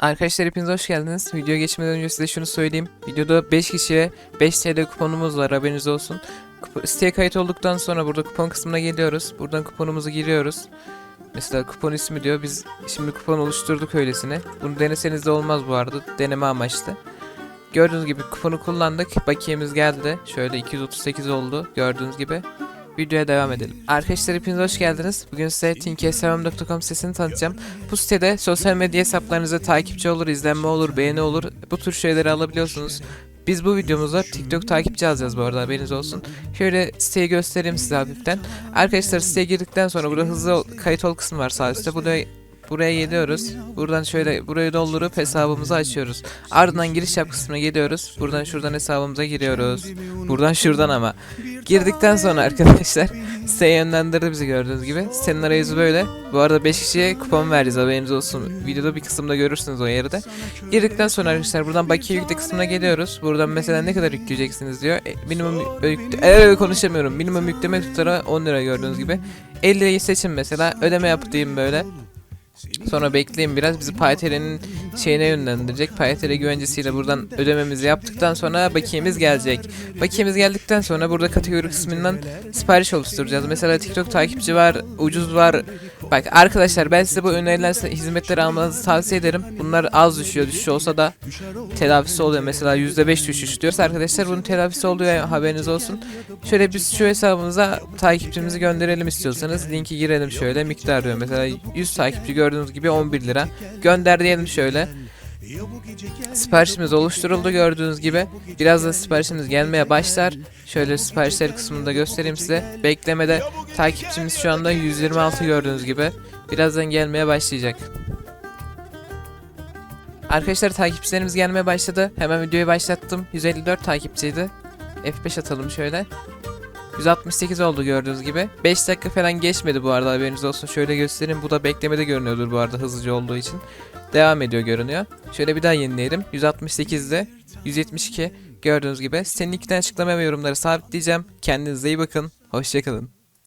Arkadaşlar hepiniz hoş geldiniz. Videoya geçmeden önce size şunu söyleyeyim. Videoda 5 kişiye 5 TL kuponumuz var haberiniz olsun. Siteye kayıt olduktan sonra burada kupon kısmına geliyoruz. Buradan kuponumuzu giriyoruz. Mesela kupon ismi diyor. Biz şimdi kupon oluşturduk öylesine. Bunu deneseniz de olmaz bu arada. Deneme amaçlı. Gördüğünüz gibi kuponu kullandık. Bakiyemiz geldi. Şöyle 238 oldu. Gördüğünüz gibi. Videoya devam edelim. Arkadaşlar hepiniz hoş geldiniz. Bugün size tinkersevem.com sitesini tanıtacağım. Bu sitede sosyal medya hesaplarınızda takipçi olur, izlenme olur, beğeni olur. Bu tür şeyleri alabiliyorsunuz. Biz bu videomuzda TikTok takipçi alacağız bu arada haberiniz olsun. Şöyle siteyi göstereyim size hafiften. Arkadaşlar siteye girdikten sonra burada hızlı kayıt ol kısmı var sağ üstte. Buraya, buraya geliyoruz. Buradan şöyle burayı doldurup hesabımızı açıyoruz. Ardından giriş yap kısmına geliyoruz. Buradan şuradan hesabımıza giriyoruz. Buradan şuradan ama. Girdikten sonra arkadaşlar siteye yönlendirdi bizi gördüğünüz gibi. Sitenin arayüzü böyle. Bu arada 5 kişiye kupon vereceğiz haberiniz olsun. Videoda bir kısımda görürsünüz o yeri de. Girdikten sonra arkadaşlar buradan bakiye yükle kısmına geliyoruz. Buradan mesela ne kadar yükleyeceksiniz diyor. E, minimum yükle... Evet konuşamıyorum. Minimum yükleme tutarı 10 lira gördüğünüz gibi. 50 lirayı seçin mesela. Ödeme yap diyeyim böyle. Sonra bekleyin biraz bizi PayTR'nin şeyine yönlendirecek. PayTR güvencesiyle buradan ödememizi yaptıktan sonra bakiyemiz gelecek. Bakiyemiz geldikten sonra burada kategori kısmından sipariş oluşturacağız. Mesela TikTok takipçi var, ucuz var. Bak arkadaşlar ben size bu önerilen hizmetleri almanızı tavsiye ederim. Bunlar az düşüyor. Düşüş olsa da telafisi oluyor. Mesela %5 düşüş diyoruz. Arkadaşlar bunun telafisi oluyor haberiniz olsun. Şöyle biz şu hesabımıza takipçimizi gönderelim istiyorsanız linki girelim şöyle miktar diyor. Mesela 100 takipçi gördüğünüz gibi 11 lira. Gönder diyelim şöyle. Siparişimiz oluşturuldu gördüğünüz gibi. Birazdan siparişimiz gelmeye başlar. Şöyle siparişler kısmında göstereyim size. Beklemede takipçimiz şu anda 126 gördüğünüz gibi. Birazdan gelmeye başlayacak. Arkadaşlar takipçilerimiz gelmeye başladı. Hemen videoyu başlattım. 154 takipçiydi. F5 atalım şöyle. 168 oldu gördüğünüz gibi. 5 dakika falan geçmedi bu arada haberiniz olsun. Şöyle göstereyim. Bu da beklemede görünüyordur bu arada hızlıca olduğu için. Devam ediyor görünüyor. Şöyle bir daha yenileyelim. 168'de 172 gördüğünüz gibi. Senin iki tane açıklama ve yorumları sabitleyeceğim. Kendinize iyi bakın. Hoşçakalın.